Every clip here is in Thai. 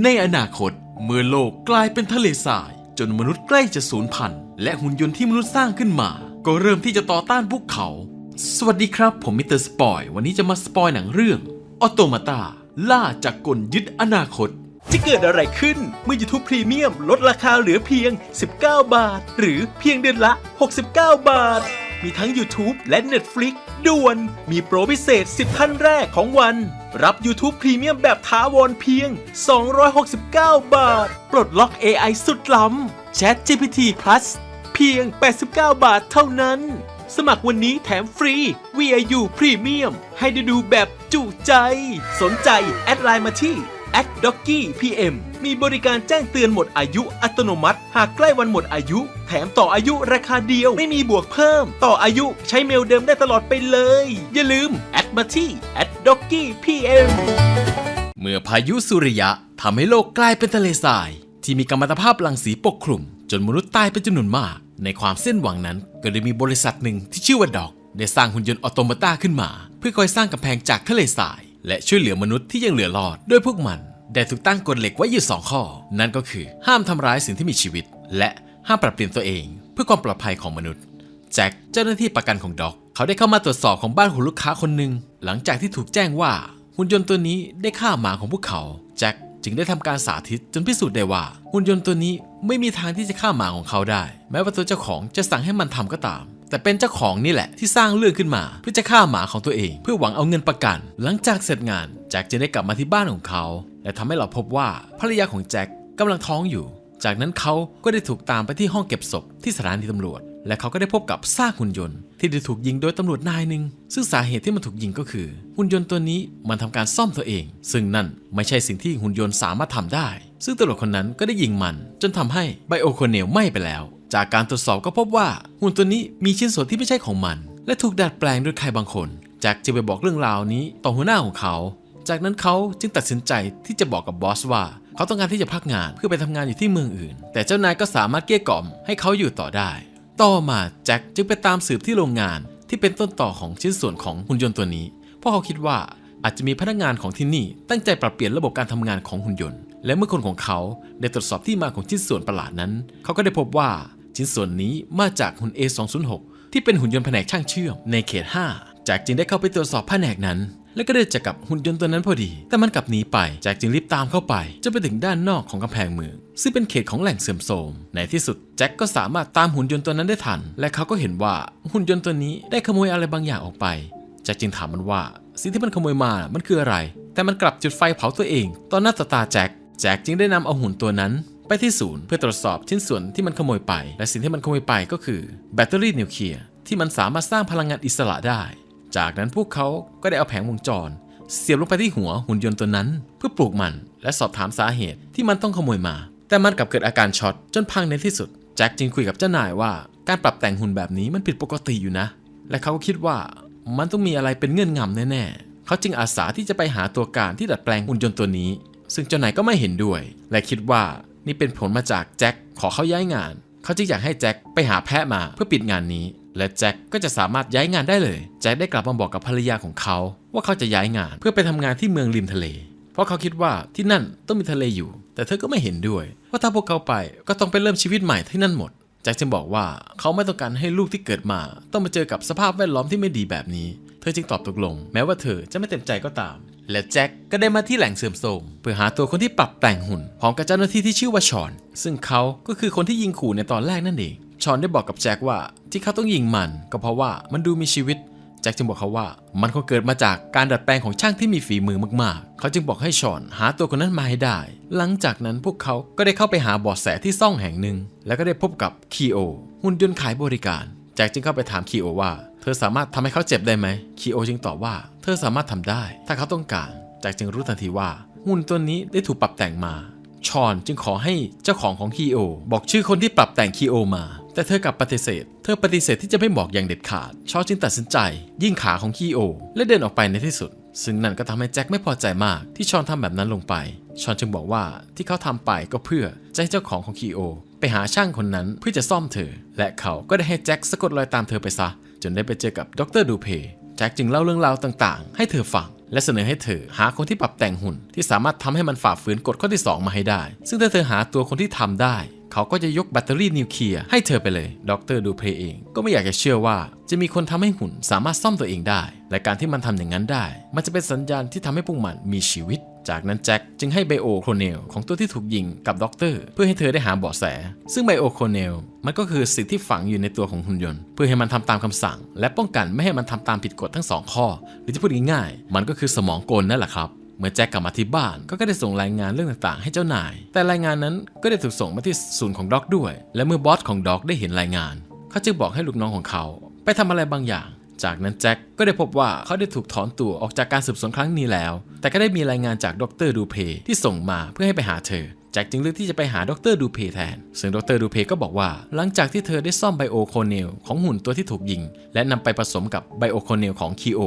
ในอนาคต เมื่อโลกกลายเป็นทะเลทราย จนมนุษย์ใกล้จะสูญพันธุ์และหุ่นยนต์ที่มนุษย์สร้างขึ้นมา ก็เริ่มที่จะต่อต้านพวกเขา สวัสดีครับ ผมมิสเตอร์สปอย วันนี้จะมาสปอยหนังเรื่องออโตมาตาล่าจากกลยึดอนาคตจะเกิดอะไรขึ้นเมื่อ YouTube Premium ลดราคาเหลือเพียง 19 บาท หรือเพียงเดือนละ 69 บาท มีทั้ง YouTube และ Netflix ด่วน มีโปรพิเศษ 10 ท่านแรกของวัน รับ YouTube Premium แบบท้าวรเพียง 269 บาท ปลดล็อก AI สุดล้ำ Chat GPT Plus เพียง 89 บาทเท่านั้น สมัครวันนี้แถมฟรี VIU Premium ให้ได้ดูแบบจุใจ สนใจ แอดไลน์มาที่ a d d o g g y PM มีบริการแจ้งเตือนหมดอายุอัตโนมัติ หากใกล้วันหมดอายุ แถมต่ออายุราคาเดียวไม่มีบวกเพิ่ม ต่ออายุใช้เมลเดิมได้ตลอดไปเลย อย่าลืม แอดมาที่ a d d o g g y PM เมื่อพายุสุริยะทำให้โลกกลายเป็นทะเลทราย ที่มีกัมมันตภาพรังสีปกคลุม จนมนุษย์ตายเป็นจำนวนมาก ในความเส้นหวังนั้นก็ได้มีบริษัทหนึ่งที่ชื่อว่าดอก ได้สร้างหุ่นยนต์ออโตมาตาขึ้นมา เพื่อคอยสร้างกำแพงจากทะเลทราย และช่วยเหลือมนุษย์ที่ยังเหลือรอดโดยพวกมัน ได้ถูกตั้งกฎเหล็กไว้อยู่สองข้อ นั่นก็คือห้ามทำร้ายสิ่งที่มีชีวิต และห้ามปรับเปลี่ยนตัวเอง เพื่อความปลอดภัยของมนุษย์แจ็คเจ้าหน้าที่ประกันของด็อก เขาได้เข้ามาตรวจสอบของบ้านของลูกค้าคนหนึ่งหลังจากที่ถูกแจ้งว่าหุ่นยนต์ตัวนี้ได้ฆ่าหมาของพวกเขาแจ็คจึงได้ทำการสาธิตจนพิสูจน์ได้ว่าหุ่นยนต์ตัวนี้ไม่มีทางที่จะฆ่าหมาของเขาได้ แม้ว่าตัวเจ้าของจะสั่งให้มันทำก็ตาม แต่เป็นเจ้าของนี่แหละที่สร้างเรื่องขึ้นมาเพื่อจะฆ่าหมาของตัวเอง เพื่อหวังเอาเงินประกัน หลังจากเสร็จงานแจ็คจึงได้กลับมาที่บ้านของเขา และทำให้เราพบว่าภรรยาของแจ็คกำลังท้องอยู่ จากนั้นเขาก็ได้ถูกตามไปที่ห้องเก็บศพที่สถานีตำรวจ และเขาก็ได้พบกับซากหุ่นยนต์ ที่ได้ถูกยิงโดยตำรวจนายหนึ่งซึ่งสาเหตุที่มันถูกยิงก็คือ หุ่นยนต์ตัวนี้มันทำการซ่อมตัวเอง ซึ่งนั่นไม่ใช่สิ่งที่หุ่นยนต์สามารถทำได้ ซึ่งตำรวจคนนั้นก็ได้ยิงมัน จนทำให้ไบโอโคเนลไหม้ไปแล้ว จากการตรวจสอบก็พบว่าหุ่นตัวนี้มีชิ้นส่วนที่ไม่ใช่ของมัน และถูกดัดแปลงโดยใครบางคนแจ็คจึงไปบอกเรื่องราวนี้ต่อหัวหน้าของเขา จากนั้นเขาจึงตัดสินใจที่จะบอกกับบอสว่า เขาต้องการที่จะพักงานเพื่อไปทำงานอยู่ที่เมืองอื่น แต่เจ้านายก็สามารถเกลี้ยกล่อมให้เขาอยู่ต่อได้ ต่อมาแจ็คจึงไปตามสืบที่โรงงานที่เป็นต้นต่อของชิ้นส่วนของหุ่นยนต์ตัวนี้ เพราะเขาคิดว่าอาจจะมีพนักงานของที่นี่ตั้งใจปรับเปลี่ยนระบบการทำงานของหุ่นยนต์ และเมื่อคนของเขาได้ตรวจสอบที่มาของชิ้นส่วนประหลาดนั้น เขาก็ได้พบว่า ชิ้นส่วนนี้มาจากหุ่น A206 ที่เป็นหุ่นยนต์แผนกช่างเชื่อมในเขต5แจ็คจึงได้เข้าไปตรวจสอบแผนกนั้น และก็ได้เจอกับหุ่นยนต์ตัวนั้นพอดี แต่มันกลับหนีไปแจ็คจึงรีบตามเข้าไปจนไปถึงด้านนอกของกำแพงเมือง ซึ่งเป็นเขตของแหล่งเสื่อมโทรม ในที่สุดแจ็คก็สามารถตามหุ่นยนต์ตัวนั้นได้ทัน และเขาก็เห็นว่าหุ่นยนต์ตัวนี้ได้ขโมยอะไรบางอย่างออกไป แจ็คจึงถามมันว่า สิ่งที่มันขโมยมามันคืออะไร แต่มันกลับจุดไฟเผาตัวเองตอนหน้าต่อตาแจ็ค แจ็คจึงได้นำเอาหุ่นตัวนั้น ไปที่ศูนย์เพื่อตรวจสอบชิ้นส่วนที่มันขโมยไป และสิ่งที่มันขโมยไปก็คือแบตเตอรี่นิวเคลียร์ที่มันสามารถสร้างพลังงานอิสระได้ จากนั้นพวกเขาก็ได้เอาแผงวงจร เสียบลงไปที่หัวหุ่นยนต์ตัวนั้น เพื่อปลูกมัน และสอบถามสาเหตุที่มันต้องขโมยมา แต่มันกลับเกิดอาการช็อตจนพังในที่สุดแจ็คจึงคุยกับเจ้านายว่าการปรับแต่งหุ่นแบบนี้มันผิดปกติอยู่นะ และเขาก็คิดว่ามันต้องมีอะไรเป็นเงื่อนงำแน่ๆ เขาจึงอาสาที่จะไปหาตัวการที่ดัดแปลงหุ่นยนต์ตัวนี้ ซึ่งเจ้านายก็ไม่เห็นด้วย และคิดว่า นี่เป็นผลมาจากแจ็คขอเขาย้ายงาน เขาจึงอยากให้แจ็คไปหาแพะมาเพื่อปิดงานนี้ และแจ็คก็จะสามารถย้ายงานได้เลย แจ็คได้กลับมาบอกกับภรรยาของเขา ว่าเขาจะย้ายงานเพื่อไปทำงานที่เมืองริมทะเล เพราะเขาคิดว่าที่นั่นต้องมีทะเลอยู่ แต่เธอก็ไม่เห็นด้วย ว่าถ้าพวกเขาไปก็ต้องไปเริ่มชีวิตใหม่ที่นั่นหมดแจ็คจึงบอกว่าเขาไม่ต้องการให้ลูกที่เกิดมา ต้องมาเจอกับสภาพแวดล้อมที่ไม่ดีแบบนี้ เธอจึงตอบตกลง แม้ว่าเธอจะไม่เต็มใจก็ตาม และแจ็คก็ได้มาที่แหล่งเสื่อมโทรมเพื่อหาตัวคนที่ปรับแต่งหุ่นพร้อมกับเจ้าหน้าที่ที่ชื่อว่าชอน ซึ่งเขาก็คือคนที่ยิงขู่ในตอนแรกนั่นเองชอนได้บอกกับแจ็คว่าที่เขาต้องยิงมัน ก็เพราะว่ามันดูมีชีวิตแจ็คจึงบอกเขาว่ามันคงเกิดมาจากการดัดแปลงของช่างที่มีฝีมือมากๆ เขาจึงบอกให้ชอนหาตัวคนนั้นมาให้ได้ หลังจากนั้นพวกเขาก็ได้เข้าไปหาบาะแสที่ซ่องแห่งหนึ่ง แล้วก็ได้พบกับคีโอหุ่นยนต์ขายบริการ แจ็คจึงเข้าไปถามคีโอว่า เธอสามารถทำให้เขาเจ็บได้ไหมคีโอจึงตอบว่า เธอสามารถทำได้ ถ้าเขาต้องการแจ็คจึงรู้ทันทีว่า หุ่นตัวนี้ได้ถูกปรับแต่งมา ชอนจึงขอให้เจ้าของของคีโอ บอกชื่อคนที่ปรับแต่งคีโอมา แต่เธอกลับปฏิเสธ เธอปฏิเสธที่จะไม่บอกอย่างเด็ดขาด ชอนจึงตัดสินใจ ยิ่งขาของคีโอ และเดินออกไปในที่สุด ซึ่งนั่นก็ทำให้แจ็คไม่พอใจมากที่ชอนทำแบบนั้นลงไป ชอนจึงบอกว่าที่เขาทำไปก็เพื่อจะให้เจ้าของของคีโอ ไปหาช่างคนนั้นเพื่อจะซ่อมเธอ และเขาก็ได้ให้แจ็คสะกดรอยตามเธอไปซะ จนได้ไปเจอกับดรดูเพแจ็คจึงเล่าเรื่องราวต่างๆ ให้เธอฟัง และเสนอให้เธอหาคนที่ปรับแต่งหุ่น ที่สามารถทำให้มันฝ่าฝืนกฎข้อที่ 2 มาให้ได้ ซึ่งถ้าเธอหาตัวคนที่ทำได้ เขาก็จะยกแบตเตอรี่นิวเคลียร์ให้เธอไปเลย ดรดูเพเอง ก็ไม่อยากจะเชื่อว่า จะมีคนทำให้หุ่นสามารถซ่อมตัวเองได้ และการที่มันทำอย่างนั้นได้ มันจะเป็นสัญญาณที่ทำให้พวกมันมีชีวิต จากนั้นแจ็คจึงให้ไบโอโครเนลของตัวที่ถูกยิงกับด็อกเตอร์เพื่อให้เธอได้หาเบาะแส ซึ่งไบโอโครเนลมันก็คือสิ่งที่ฝังอยู่ในตัวของหุ่นยนต์ เพื่อให้มันทำตามคำสั่ง และป้องกันไม่ให้มันทำตามผิดกฎทั้งสองข้อ หรือจะพูดง่ายๆมันก็คือสมองกลนั่นแหละครับเมื่อแจ็คกลับมาที่บ้านก็ได้ส่งรายงานเรื่องต่างๆ ให้เจ้านาย แต่รายงานนั้นก็ได้ถูกส่งมาที่ศูนย์ของด็อกด้วย และเมื่อบอสของด็อกได้เห็นรายงาน เขาจึงบอกให้ลูกน้องของเขา ไปทำอะไรบางอย่าง จากนั้นแจ็คก็ได้พบว่าเขาได้ถูกถอนตัวออกจากการสืบสวนครั้งนี้แล้ว แต่ก็ได้มีรายงานจากดรดูเพที่ส่งมาเพื่อให้ไปหาเธอแจ็คจึงเลือกที่จะไปหาดรดูเพแทน ซึ่งดรดูเพก็บอกว่า หลังจากที่เธอได้ซ่อมไบโอโคเนลของหุ่นตัวที่ถูกยิง และนำไปผสมกับไบโอโคเนลของคีโอ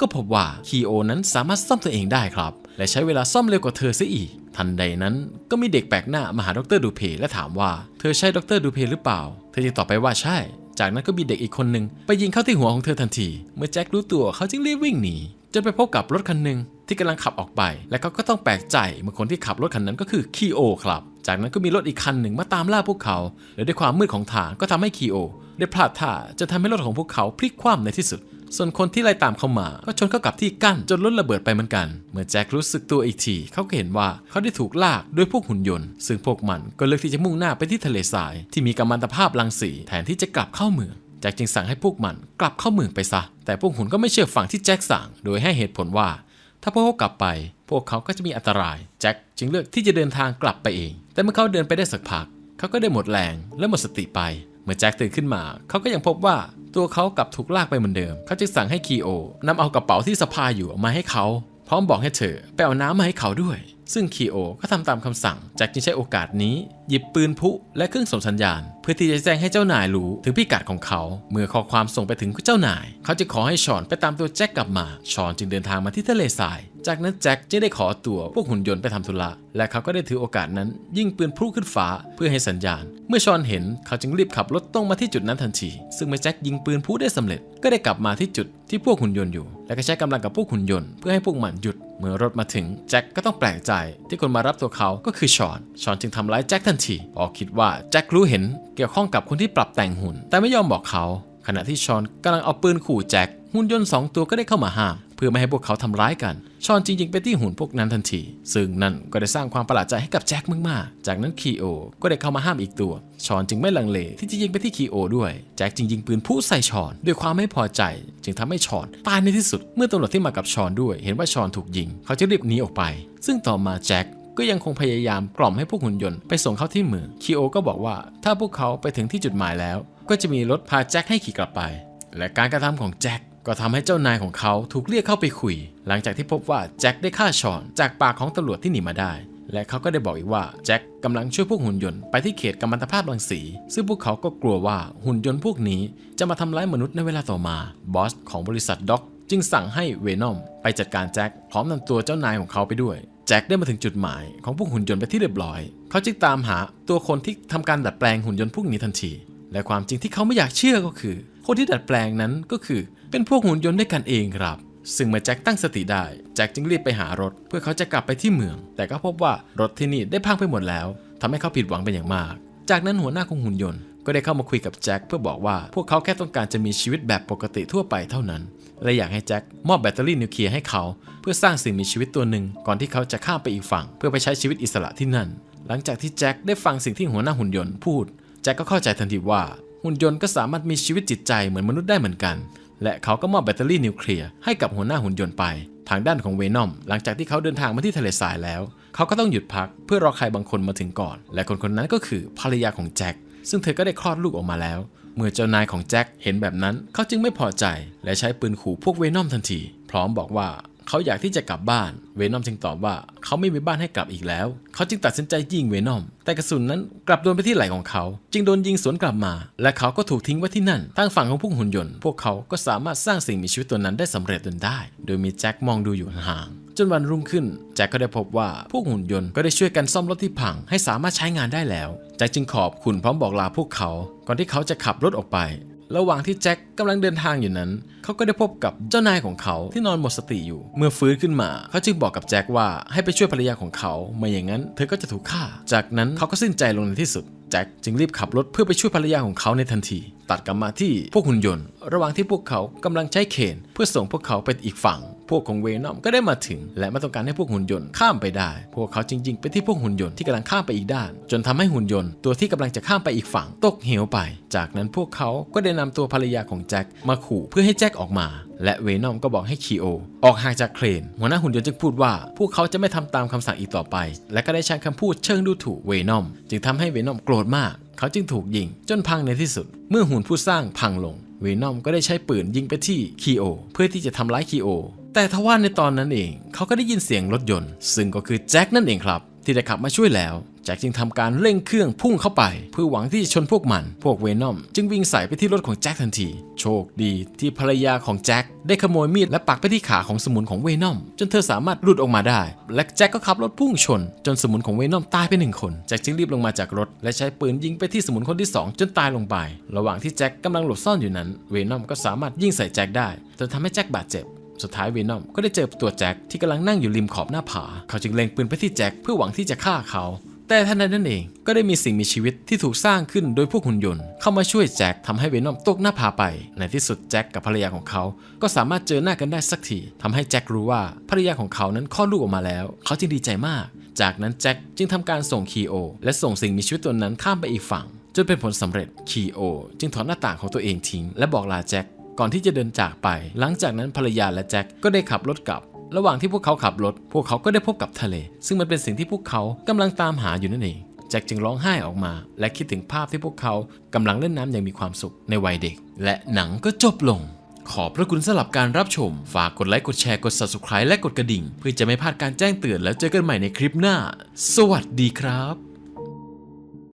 ก็พบว่าคีโอนั้นสามารถซ่อมตัวเองได้ครับ และใช้เวลาซ่อมเร็วกว่าเธอซะอีก ทันใดนั้นก็มีเด็กแปลกหน้ามาหาดรดูเพและถามว่า เธอใช่ดรดูเพหรือเปล่า เธอจึงตอบไปว่าใช่ จากนั้นก็มีเด็กอีกคนหนึ่งไปยิงเข้าที่หัวของเธอทันที เมื่อแจ็ครู้ตัวเขาจึงรีบวิ่งหนีจนไปพบกับรถคันหนึ่งที่กำลังขับออกไป และเขาก็ต้องแปลกใจเมื่อคนที่ขับรถคันนั้นก็คือคีโอครับ จากนั้นก็มีรถอีกคันหนึ่งมาตามล่าพวกเขา และด้วยความมืดของทางก็ทำให้คีโอได้พลาดท่าจนทำให้รถของพวกเขาพลิกคว่ำในที่สุด ส่วนคนที่ไล่ตามเข้ามาก็ชนเข้ากับที่กั้นจนรถระเบิดไปเหมือนกัน เมื่อแจ็ครู้สึกตัวอีกทีเขาก็เห็นว่าเขาได้ถูกลากด้วยพวกหุ่นยนต์ ซึ่งพวกมันก็เลือกที่จะมุ่งหน้าไปที่ทะเลทราย ที่มีกัมมันตภาพรังสีแทนที่จะกลับเข้าเมืองแจ็คจึงสั่งให้พวกมันกลับเข้าเมืองไปซะ แต่พวกหุ่นก็ไม่เชื่อฟังที่แจ็คสั่ง โดยให้เหตุผลว่า ถ้าพวกเขากลับไป พวกเขาก็จะมีอันตราย แจ็คจึงเลือกที่จะเดินทางกลับไปเอง แต่เมื่อเขาเดินไปได้สักพัก เขาก็ได้หมดแรงและหมดสติไป เมื่อแจ็คตื่นขึ้นมา เขาก็ยังพบว่าตัวเขากลับถูกลากไปเหมือนเดิม เขาจึงสั่งให้คีโอนำเอากระเป๋าที่สะพายอยู่มาให้เขา พร้อมบอกให้เธอไปเอาน้ำมาให้เขาด้วย ซึ่งคีโอก็ทำตามคำสั่ง แจ็คจึงใช้โอกาสนี้ หยิบปืนพุและเครื่องส่งสัญญาณ เพื่อที่จะแจ้งให้เจ้านายรู้ถึงพิกัดของเขา เมื่อข้อความส่งไปถึงเจ้านาย เขาจึงขอให้ชอนไปตามตัวแจ็คกลับมา ชอนจึงเดินทางมาที่ทะเลทราย จากนั้นแจ็คจึงได้ขอตัวพวกหุ่นยนต์ไปทำธุระ และเขาก็ได้ถือโอกาสนั้น ยิงปืนพลุขึ้นฟ้าเพื่อให้สัญญาณ เมื่อชอนเห็นเขาจึงรีบขับรถตรงมาที่จุดนั้นทันที ซึ่งเมื่อแจ็คยิงปืนพลุได้สำเร็จ ก็ได้กลับมาที่จุดที่พวกหุ่นยนต์อยู่ และก็ใช้กำลังกับพวกหุ่นยนต์เพื่อให้พวกมันหยุด เมื่อรถมาถึงแจ็คก็ต้องแปลกใจที่คนมารับตัวเขาก็คือชอน ชอนจึงทำร้ายแจ็คทันทีพอคิดว่าแจ็ครู้เห็นเกี่ยวข้องกับคนที่ปรับแต่งหุ่น แต่ไม่ยอมบอกเขา ขณะที่ชอนกำลังเอาปืนขู่แจ็คหุ่นยนต์สองตัวก็ได้เข้ามาห้าม พื่อไม่ให้พวกเขาทำร้ายกัน ชอนจริงๆไปที่หุ่นพวกนั้นทันที ซึ่งนั่นก็ได้สร้างความประหลาดใจให้กับแจ็คมากๆ จากนั้นคีโอก็ได้เข้ามาห้ามอีกตัว ชอนจึงไม่ลังเลที่จะยิงไปที่คีโอด้วย แจ็คจึงยิงปืนพุ่ใส่ชอน ด้วยความไม่พอใจ จึงทำให้ชอนตายในที่สุด เมื่อตำรวจที่มากับชอนด้วย เห็นว่าชอนถูกยิง เขาจะรีบหนีออกไป ซึ่งต่อมาแจ็คก็ยังคงพยายามกล่อมให้พวกหุ่นยนต์ไปส่งเขาที่เมืองคีโอก็บอกว่าถ้าพวกเขาไปถึงที่จุดหมายแล้ว ก็จะมีรถพาแจ็คให้ขี่กลับไป และการกระทำของแจ็ค ก็ทำให้เจ้านายของเขาถูกเรียกเข้าไปคุย หลังจากที่พบว่าแจ็คได้ฆ่าชอนจากปากของตำรวจที่หนีมาได้ และเขาก็ได้บอกอีกว่าแจ็คกำลังช่วยพวกหุ่นยนต์ไปที่เขตกัมมันตภาพรังสี ซึ่งพวกเขาก็กลัวว่าหุ่นยนต์พวกนี้จะมาทำร้ายมนุษย์ในเวลาต่อมาบอสของบริษัทด็อกจึงสั่งให้เวนอมไปจัดการแจ็คพร้อมนำตัวเจ้านายของเขาไปด้วยแจ็คได้มาถึงจุดหมายของพวกหุ่นยนต์ไปที่เรียบร้อย เขาจึงตามหาตัวคนที่ทำการดัดแปลงหุ่นยนต์พวกนี้ทันที และความจริงที่เขาไม่อยากเชื่อก็คือ คนที่ดัดแปลงนั้นก็คือ เป็นพวกหุ่นยนต์ด้วยกันเองครับ ซึ่งเมื่อแจ็คตั้งสติได้ แจ็คจึงรีบไปหารถ เพื่อเขาจะกลับไปที่เมือง แต่ก็พบว่ารถที่นี่ได้พังไปหมดแล้วทำให้เขาผิดหวังเป็นอย่างมาก จากนั้นหัวหน้าของหุ่นยนต์ก็ได้เข้ามาคุยกับแจ็คเพื่อบอกว่าพวกเขาแค่ต้องการจะมีชีวิตแบบปกติทั่วไปเท่านั้น และอยากให้แจ็คมอบแบตเตอรี่นิวเคลียร์ให้เขา เพื่อสร้างสิ่งมีชีวิตตัวหนึ่งก่อนที่เขาจะข้ามไปอีกฝั่ง เพื่อไปใช้ชีวิตอิสระที่นั่น หลังจากที่แจ็คได้ฟังสิ่งที่หัวหน้าหุ่นยนต์พูด แจ็คก็เข้าใจทันทีว่า หุ่นยนต์ก็สามารถมีชีวิตจิตใจเหมือนมนุษย์ได้เหมือนกัน และเขาก็มอบแบตเตอรี่นิวเคลียร์ให้กับหัวหน้าหุ่นยนต์ไป ทางด้านของเวนอมหลังจากที่เขาเดินทางมาที่ทะเลทรายแล้ว เขาก็ต้องหยุดพักเพื่อรอใครบางคนมาถึงก่อน และคนคนนั้นก็คือภรรยาของแจ็คซึ่งเธอก็ได้คลอดลูกออกมาแล้ว เมื่อเจ้านายของแจ็คเห็นแบบนั้นเขาจึงไม่พอใจ และใช้ปืนขู่พวกเวนอมทันที พร้อมบอกว่า เขาอยากที่จะกลับบ้าน เวนอมจึงตอบว่าเขาไม่มีบ้านให้กลับอีกแล้ว เขาจึงตัดสินใจยิงเวนอม แต่กระสุนนั้นกลับโดนไปที่ไหล่ของเขา จึงโดนยิงสวนกลับมา และเขาก็ถูกทิ้งไว้ที่นั่น ทางฝั่งของพวกหุ่นยนต์ พวกเขาก็สามารถสร้างสิ่งมีชีวิตตัวนั้นได้สำเร็จจนได้ โดยมีแจ็คมองดูอยู่ห่างจนวันรุ่งขึ้น แจ็คก็ได้พบว่าพวกหุ่นยนต์ก็ได้ช่วยกันซ่อมรถที่พังให้สามารถใช้งานได้แล้วแจ็คจึงขอบคุณพร้อมบอกลาพวกเขา ก่อนที่เขาจะขับรถออกไประหว่างที่แจ็คกำลังเดินทางอยู่นั้น เขาก็ได้พบกับเจ้านายของเขาที่นอนหมดสติอยู่ เมื่อฟื้นขึ้นมา เขาจึงบอกกับแจ็คว่าให้ไปช่วยภรรยาของเขาไม่อย่างนั้น เธอก็จะถูกฆ่า จากนั้นเขาก็สิ้นใจลงในที่สุดแจ็คจึงรีบขับรถเพื่อไปช่วยภรรยาของเขาในทันที ตัดกลับมาที่พวกหุ่นยนต์ ระหว่างที่พวกเขากำลังใช้เคนเพื่อส่งพวกเขาไปอีกฝั่ง พวกของเวนอมก็ได้มาถึง และไม่ต้องการให้พวกหุ่นยนต์ข้ามไปได้ พวกเขาจริงๆไปที่พวกหุ่นยนต์ที่กำลังข้ามไปอีกด้าน จนทำให้หุ่นยนต์ตัวที่กำลังจะข้ามไปอีกฝั่ง ตกเหวไป จากนั้นพวกเขาก็ได้นำตัวภรรยาของแจ็คมาขู่เพื่อให้แจ็คออกมา และเวนอมก็บอกให้คีโอ ออกห่างจากเครน หัวหน้าหุ่นยนต์จึงพูดว่า พวกเขาจะไม่ทำตามคำสั่งอีกต่อไป และก็ได้ใช้คำพูดเชิงดูถูกเวนอม จึงทำให้เวนอมโกรธมาก เขาจึงถูกยิง จนพังในที่สุด เมื่อหุ่นผู้สร้างพังลง เวนอมก็ได้ใช้ปืนยิงไปที่คีโอ เพื่อที่จะทำร้ายคีโอ แต่ทว่าในตอนนั้นเอง เขาก็ได้ยินเสียงรถยนต์ ซึ่งก็คือแจ็คนั่นเองครับ ที่ได้ขับมาช่วยแล้ว แจ็คจึงทำการเร่งเครื่องพุ่งเข้าไป เพื่อหวังที่จะชนพวกมัน พวกเวนอมจึงวิ่งใส่ไปที่รถของแจ็คทันที โชคดีที่ภรรยาของแจ็คได้ขโมยมีดและปักไปที่ขาของสมุนของเวนอม จนเธอสามารถหลุดออกมาได้ และแจ็คก็ขับรถพุ่งชน จนสมุนของเวนอมตายไปหนึ่งคน แจ็คจึงรีบลงมาจากรถ และใช้ปืนยิงไปที่สมุนคนที่สองจนตายลงไป ระหว่างที่แจ็คกำลังหลบซ่อนอยู่นั้น เวนอมก็สามารถยิงใส่แจ็คได้จนทำให้แจ็คบาดเจ็บสุดท้ายเวนอมก็ได้เจอตัวแจ็คที่กำลังนั่งอยู่ริมขอบหน้าผา เขาจึงเล็งปืนไปที่แจ็คเพื่อหวังที่จะฆ่าเขา แต่ทันใดนั้นเองก็ได้มีสิ่งมีชีวิตที่ถูกสร้างขึ้นโดยพวกหุ่นยนต์ เข้ามาช่วยแจ็คทำให้เวนอมตกหน้าผาไป ในที่สุดแจ็คกับภรรยาของเขา ก็สามารถเจอหน้ากันได้สักทีทำให้แจ็ครู้ว่าภรรยาของเขานั้นคลอดลูกออกมาแล้ว เขาจึงดีใจมาก จากนั้นแจ็คจึงทำการส่งคีโอ และส่งสิ่งมีชีวิตตัวนั้นข้ามไปอีกฝั่งจนเป็นผลสำเร็จคีโอ จึงถอดหน้าต่างของตัวเองทิ้ง และบอกลาแจ็คก่อนที่จะเดินจากไป หลังจากนั้นภรรยาและแจ็คก็ได้ขับรถกลับ ระหว่างที่พวกเขาขับรถ พวกเขาก็ได้พบกับทะเล ซึ่งมันเป็นสิ่งที่พวกเขากำลังตามหาอยู่นั่นเองแจ็คจึงร้องไห้ออกมา และคิดถึงภาพที่พวกเขากำลังเล่นน้ำอย่างมีความสุขในวัยเด็ก และหนังก็จบลง ขอบพระคุณสำหรับการรับชม ฝากกดไลค์กดแชร์กด subscribe และกดกระดิ่ง เพื่อจะไม่พลาดการแจ้งเตือนแล้วเจอกันใหม่ในคลิปหน้า สวัสดีครับ